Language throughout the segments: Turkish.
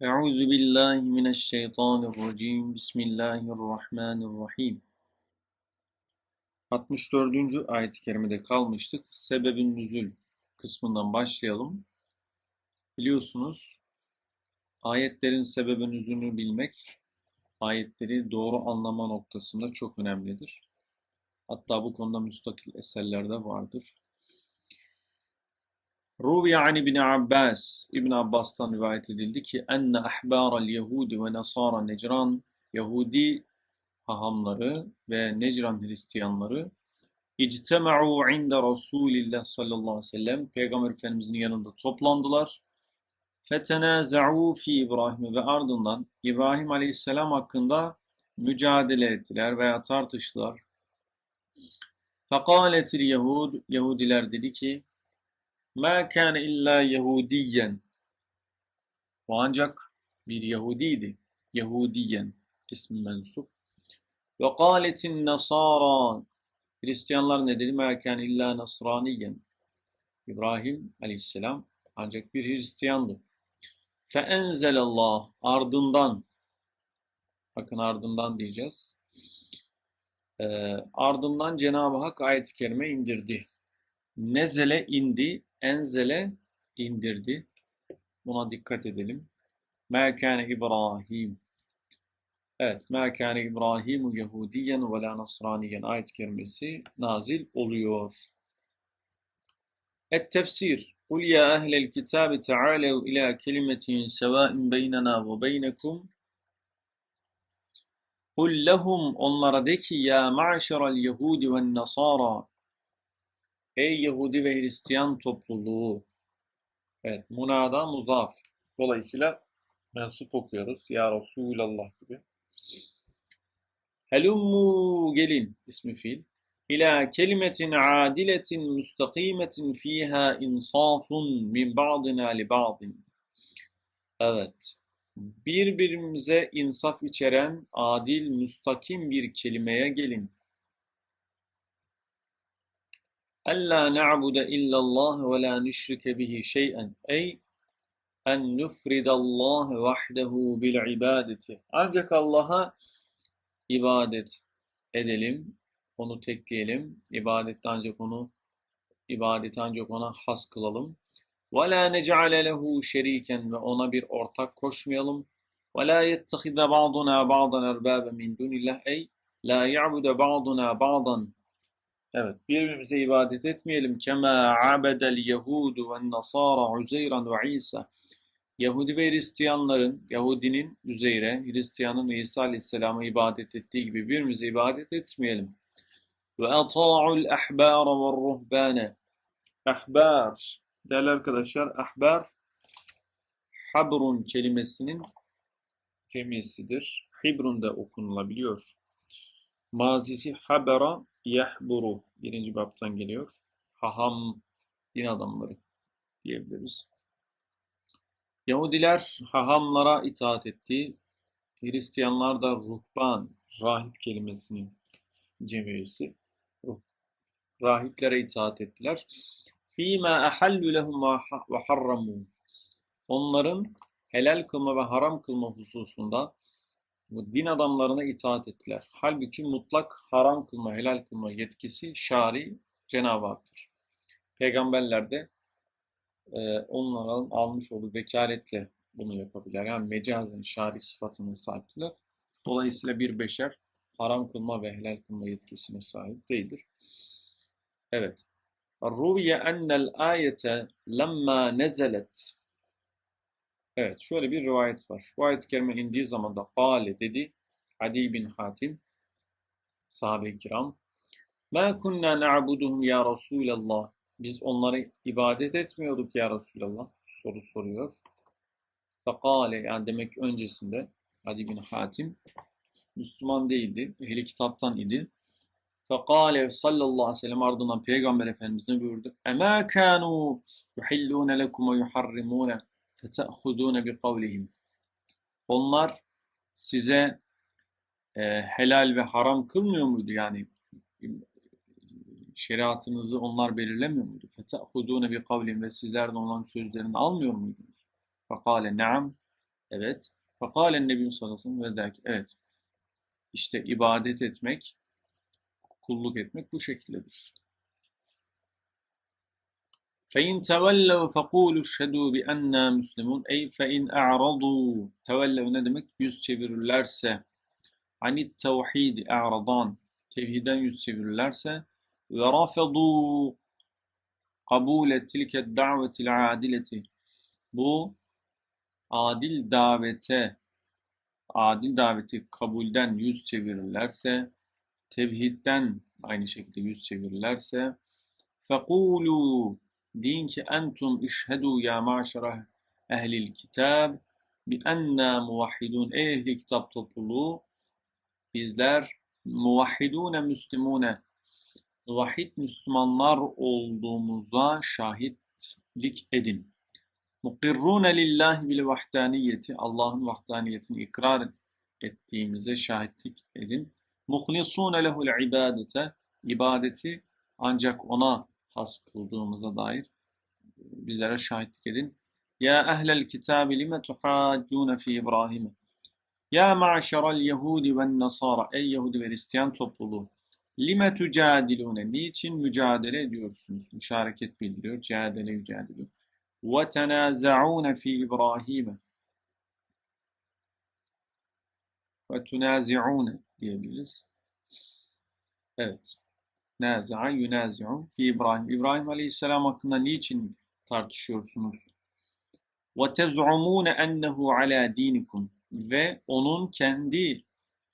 Euzu billahi mineşşeytanirracim. Bismillahirrahmanirrahim. 64. ayet-i kerimede kalmıştık. Sebebin nüzül kısmından başlayalım. Biliyorsunuz ayetlerin sebebin nüzulünü bilmek ayetleri doğru anlama noktasında çok önemlidir. Hatta bu konuda müstakil eserler de vardır. Ruvi an İbn Abbas, İbn Abbas'tan rivayet edildi ki enne ahbaral Yahudi ve Nasara Necran, Yahudi hahamları ve Necran Hristiyanları ictema'u inde Resulillah sallallahu aleyhi ve sellem Peygamber Efendimizin yanında toplandılar. Fetenaza'u fi İbrahim ve ardından İbrahim aleyhisselam hakkında mücadele ettiler veya tartıştılar. Fekaletil Yahud, Yahudiler dedi ki Ma kana illa Yahudiyen. O ancak bir Yahudiydi. Yahudiyen ismi mensup. Ve kâletin Nasara. Hristiyanlar ne dedi? Ma kana illa Nasraniyen. İbrahim aleyhisselam ancak bir Hristiyandı. Fe enzelallah ardından bakın ardından diyeceğiz. Ee, ardından Cenab-ı Hak ayet-i kerime indirdi. Nezele indi, enzele indirdi. Buna dikkat edelim. Mekane İbrahim. Evet, Mekane İbrahimu Yahudiyen ve la Nasraniyen ayet kerimesi nazil oluyor. Et tefsir. Kul ya ehlel kitabi ta'alev ila kelimetin sevain beynena ve beynekum. Kul lehum onlara de ki ya ma'şeral yehudi ve nasara Ey Yahudi ve Hristiyan topluluğu. Evet, munada muzaf. Dolayısıyla mensup okuyoruz. Ya Resulallah gibi. Helummu gelin ismi fiil. İlâ kelimetin adiletin müstakimetin fiha insafun min ba'dina li ba'din. Evet. Birbirimize insaf içeren adil, müstakim bir kelimeye gelin. ألا نعبد إلا الله ولا نشرك به شيئا أي en nufridallah vahdehu bil ibadeti. Ancak Allah'a ibadet edelim, onu tekleyelim. İbadette ancak onu ibadeti ancak ona has kılalım. Ve la nec'ale lehu şeriken ve ona bir ortak koşmayalım. Ve la yettehize ba'duna ba'dan erbabe min dunillah ey la ya'bude ba'duna ba'dan Evet, birbirimize ibadet etmeyelim. Kema abedel yehudu ve nasara Uzeyran ve İsa. Yahudi ve Hristiyanların, Yahudinin Üzeyre, Hristiyanın İsa Aleyhisselam'a ibadet ettiği gibi birbirimize ibadet etmeyelim. Ve ata'ul ahbara ve ruhbane. Ahbar, değerli arkadaşlar, ahbar, habrun kelimesinin cemiyesidir. Hibrun da okunulabiliyor. Mazisi habera yahburu birinci baptan geliyor. Haham din adamları diyebiliriz. Yahudiler hahamlara itaat etti. Hristiyanlar da ruhban, rahip kelimesinin cemiyesi. Rahiplere itaat ettiler. Fîmâ ahallü lehum ve harramû. Onların helal kılma ve haram kılma hususunda din adamlarına itaat ettiler. Halbuki mutlak haram kılma, helal kılma yetkisi şari Cenab-ı Hak'tır. Peygamberler de e, onların almış olduğu vekaletle bunu yapabilir. Yani mecazen şari sıfatına sahiptiler. Dolayısıyla bir beşer haram kılma ve helal kılma yetkisine sahip değildir. Evet. Ruviye ennel ayete lemma nezelet Evet şöyle bir rivayet var. Ayet-i kerime indiği zaman da Kale dedi Adi bin Hatim sahabe-i kiram Ma kunna na'buduhum ya Resulallah Biz onları ibadet etmiyorduk ya Resulallah soru soruyor. Fekale yani demek öncesinde Adi bin Hatim Müslüman değildi. Ehli kitaptan idi. Fekale sallallahu aleyhi ve sellem ardından Peygamber Efendimiz ne buyurdu? Ema kanu yuhillune lekum ve yuharrimune فَتَأْخُذُونَ بِقَوْلِهِمْ Onlar size e, helal ve haram kılmıyor muydu? Yani şeriatınızı onlar belirlemiyor muydu? فَتَأْخُذُونَ بِقَوْلِهِمْ Ve sizlerden olan sözlerini almıyor muydunuz? فَقَالَ نَعَمْ Evet. Fekalen Nebi sallallahu aleyhi ve sellem ve zâki. Evet. İşte ibadet etmek, kulluk etmek bu şekildedir. فَاِنْ تَوَلَّوْا فَقُولُوا اشْهَدُوا بِأَنَّا مُسْلِمُونَ Ey فَاِنْ اَعْرَضُوا Tevellev ne demek? Yüz çevirirlerse anit tevhidi e'radan tevhiden yüz çevirirlerse ve rafedu kabule tilke davetil adileti bu adil davete adil daveti kabulden yüz çevirirlerse tevhidden aynı şekilde yüz çevirirlerse fekulu deyin ki entum işhedu ya maşere ehlil kitab bi enna muvahhidun ey ehli kitap topluluğu bizler muvahhidune müslimune muvahhid Müslümanlar olduğumuza şahitlik edin. Mukirrune lillahi bil vahdaniyeti Allah'ın vahdaniyetini ikrar ettiğimize şahitlik edin. Muhlisune lehul ibadete ibadeti ancak ona has kıldığımıza dair bizlere şahitlik edin. Ya ehlel kitabi lime tuhaccune fi İbrahim'e ya ma'şeral Yahudi ve Nasara ey Yahudi ve Hristiyan topluluğu lime tücadilune niçin mücadele ediyorsunuz? Müşareket bildiriyor. Cadele yücadiliyor. Ve tenazaune fi İbrahim'e ve tunazi'une diyebiliriz. Evet. Neza'a yunazi'u fi İbrahim. İbrahim Aleyhisselam hakkında niçin tartışıyorsunuz? Ve tez'umune ennehu ala dinikum. Ve onun kendi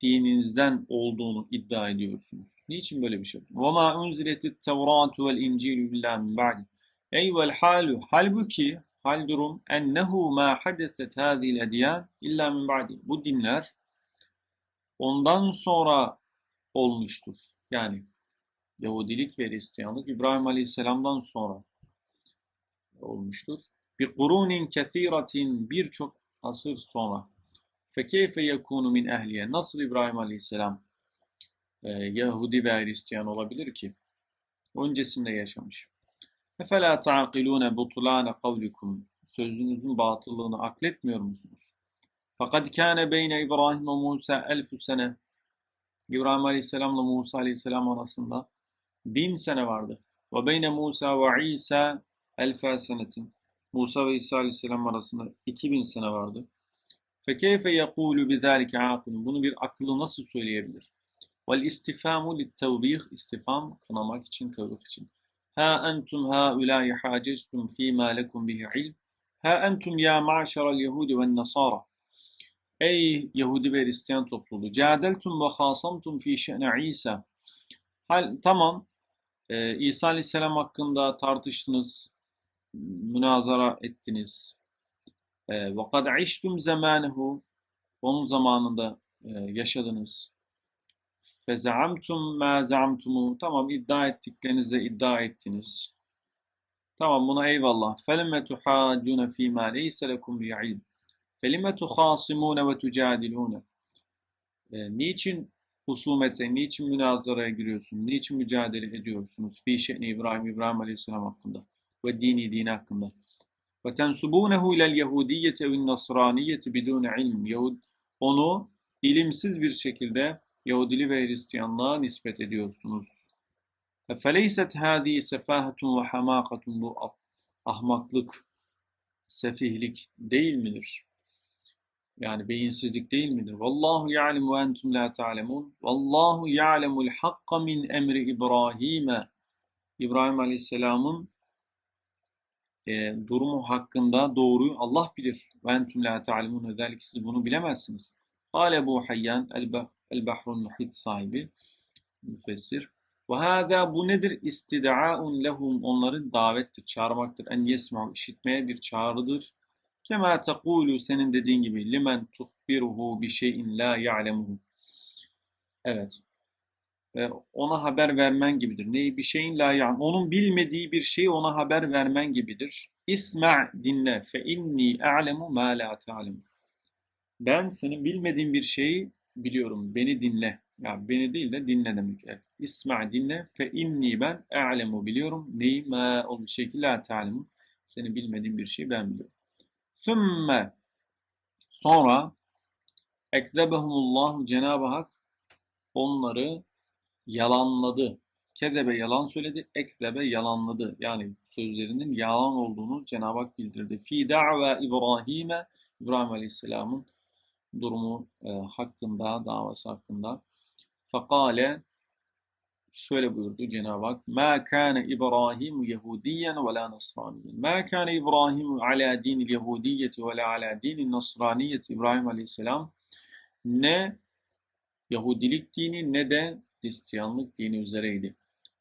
dininizden olduğunu iddia ediyorsunuz. Niçin böyle bir şey? Ve ma unziletit tevratu vel incilu billah min ba'di. Ey vel halu. Halbuki hal durum ennehu ma hadeset hadil edyan illa min ba'di. Bu dinler ondan sonra olmuştur. Yani Yahudilik ve Hristiyanlık İbrahim Aleyhisselam'dan sonra olmuştur. Bir kurunin kethiratin birçok asır sonra. Fekeyfe yekunu min ehliye. Nasıl İbrahim Aleyhisselam e, Yahudi ve Hristiyan olabilir ki? Öncesinde yaşamış. Efela ta'qilune butulane kavlikum. Sözünüzün batıllığını akletmiyor musunuz? Fakat kâne beyne İbrahim ve Musa elfu sene. İbrahim Aleyhisselam'la Musa Aleyhisselam arasında bin sene vardı. Ve beyne Musa ve İsa elfe senetin. Musa ve İsa aleyhisselam arasında 2000 sene vardı. Fekeyfe yekulu bizalike akılun. Bunu bir akıllı nasıl söyleyebilir? Vel istifamu littevbih. İstifam kınamak için, tevbih için. Ha entum ha ulâi hâcestum fîmâ lekum bihi ilm. Ha entum ya ma'şeral yehudi ve nasara. Ey Yahudi ve Hristiyan topluluğu. Cadeltum ve khasamtum fî şe'ne İsa. Hal, tamam ee, İsa Aleyhisselam hakkında tartıştınız, münazara ettiniz. Ve kad iştum zamanehu onun zamanında e, yaşadınız. Fezaamtum ma zaamtumu tamam iddia ettiklerinizi iddia ettiniz. Tamam buna eyvallah. Felime tuhacune fîmâ leyse lekum bi ilm. Felime tuhasimune ve tucadilune. E, niçin husumete, niçin münazaraya giriyorsun, niçin mücadele ediyorsunuz? Fî şe'ni İbrahim, İbrahim Aleyhisselam hakkında ve dini, dini hakkında. Ve tensubunehu ilel yehudiyete ve nasraniyete bidune ilm. Yahud, onu ilimsiz bir şekilde Yahudili ve Hristiyanlığa nispet ediyorsunuz. Feleyset hâdî sefâhetun ve hamâkatun bu ahmaklık, sefihlik değil midir? Yani beyinsizlik değil midir? Vallahu ya'lemu ve entum la ta'lemun. Vallahu ya'lemul hakka min emri İbrahim'e. İbrahim Aleyhisselam'ın e, durumu hakkında doğruyu Allah bilir. Ve entüm la ta'lemun özellikle siz bunu bilemezsiniz. Kale bu Hayyan el-Bahrun Muhit sahibi müfessir. Ve hâzâ bu nedir? İstida'un lehum onları davettir, çağırmaktır. En yesma'u işitmeye bir çağrıdır. Kema tekulu senin dediğin gibi limen tuhbiruhu bi şeyin la ya'lemuhu. Evet ona haber vermen gibidir. Neyi bir şeyin la ya'lem. Onun bilmediği bir şeyi ona haber vermen gibidir. İsma' dinle fe inni a'lemu ma la ta'lem. Ben senin bilmediğin bir şeyi biliyorum. Beni dinle. Yani beni değil de dinle demek. Evet. İsma' dinle fe inni ben a'lemu biliyorum. Neyi ma o ki la ta'lemu. Senin bilmediğin bir şeyi ben biliyorum. Thumma Sonra ekzebehumullahu Cenab-ı Hak onları yalanladı. Kedebe yalan söyledi, ekzebe yalanladı. Yani sözlerinin yalan olduğunu Cenab-ı Hak bildirdi. Fi da'va İbrahim'e İbrahim Aleyhisselam'ın durumu e, hakkında, davası hakkında. Fakale şöyle buyurdu Cenab-ı Hak. Ma kana İbrahim Yahudiyen ve la Nasraniyen. Ma kana İbrahim ala dinil Yahudiyeti ve la ala dinil Nasraniyeti. İbrahim Aleyhisselam ne Yahudilik dini ne de Hristiyanlık dini üzereydi.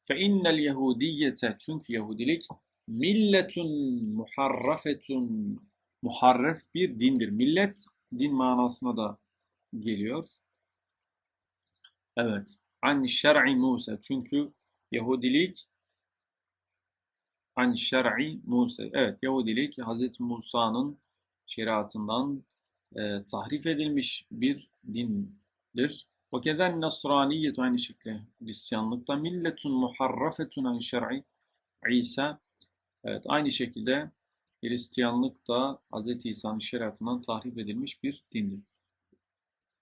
Fe innel Yahudiyete çünkü Yahudilik milletun muharrafetun muharref bir dindir. Millet din manasına da geliyor. Evet an şer'i Musa. Çünkü Yahudilik an şer'i Musa. Evet Yahudilik Hz. Musa'nın şeriatından e, tahrif edilmiş bir dindir. Ve keden nasraniyetu aynı şekilde Hristiyanlıkta milletun muharrafetun an şer'i İsa. Evet aynı şekilde Hristiyanlık da Hz. İsa'nın şeriatından tahrif edilmiş bir dindir.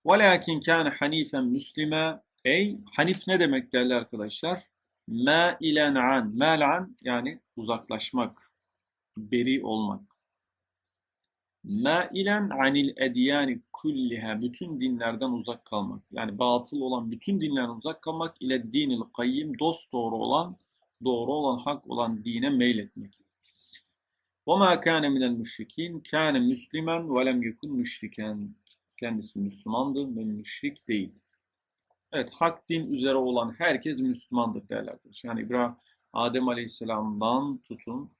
Velakin kâne hanifen müslime Ey hanif ne demek değerli arkadaşlar? مَائِلًا an. Mâlan yani uzaklaşmak, beri olmak. Mâilen anil edyani kulliha. Bütün dinlerden uzak kalmak. Yani batıl olan bütün dinlerden uzak kalmak ile dinil kayyim dost doğru olan, doğru olan, hak olan dine meyletmek. وَمَا كَانَ مِنَ الْمُشْرِك۪ينَ كَانَ مُسْلِمًا وَلَمْ يَكُنْ مُشْرِكًا Kendisi Müslümandı ve müşrik değildi. Evet, hak din üzere olan herkes Müslümandır değerli arkadaşlar. Yani İbrahim, Adem Aleyhisselam'dan tutun,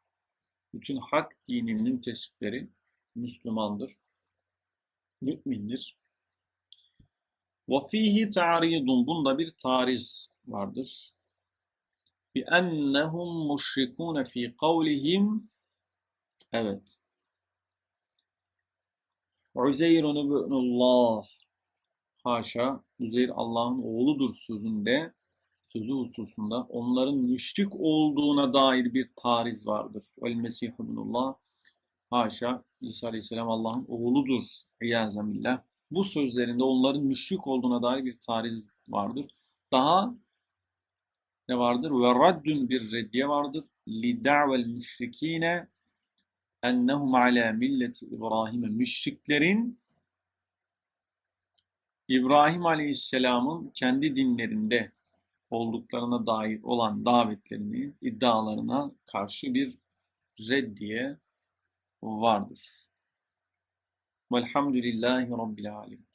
bütün hak dinin müntesipleri Müslümandır, mümindir. وَفِيهِ تَعْرِيضٌ Bunda bir tariz vardır. بِأَنَّهُمْ مُشْرِكُونَ فِي قَوْلِهِمْ Evet. Uzeyrun ibnullah. Haşa, Uzeyr Allah'ın oğludur sözünde, sözü hususunda onların müşrik olduğuna dair bir tariz vardır. Vel Mesih ibnullah. Haşa, İsa Aleyhisselam Allah'ın oğludur. İyazemillah. Bu sözlerinde onların müşrik olduğuna dair bir tariz vardır. Daha ne vardır? Ve raddün bir reddiye vardır. Li da'vel müşrikine ennehum ala milleti İbrahim'e müşriklerin İbrahim Aleyhisselam'ın kendi dinlerinde olduklarına dair olan davetlerini, iddialarına karşı bir reddiye vardır. Velhamdülillahi Rabbil Alemin.